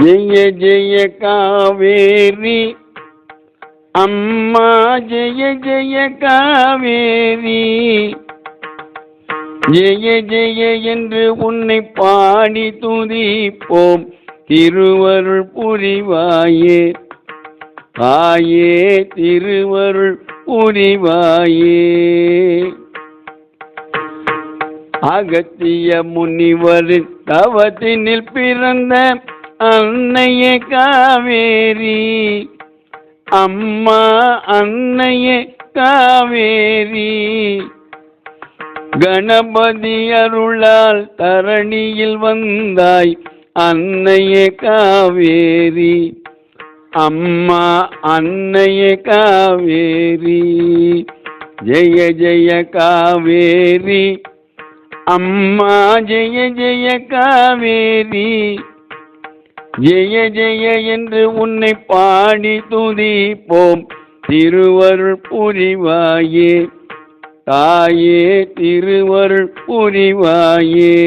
ஜெய ஜெய காவேரி. அம்மா ஜெய ஜெய காவேரி. ஜெய ஜெய என்று உன்னை பாடி துதிப்போம். திருவருள் புரிவாயே. தாயே திருவருள் புரிவாயே. அகத்திய முனிவரின் தவத்தினில் பிறந்த அன்னையே காவேரி. அம்மா அன்னையே காவேரி. கணபதி அருளால் தரணியில் வந்தாய் அன்னையே காவேரி. அம்மா அன்னையே காவேரி. ஜெய ஜெய காவேரி. அம்மா ஜெய ஜெய காவேரி. ஜெய ஜெய என்று உன்னை பாடி துதிப்போம். திருவருள் புரிவாயே. தாயே திருவருள் புரிவாயே.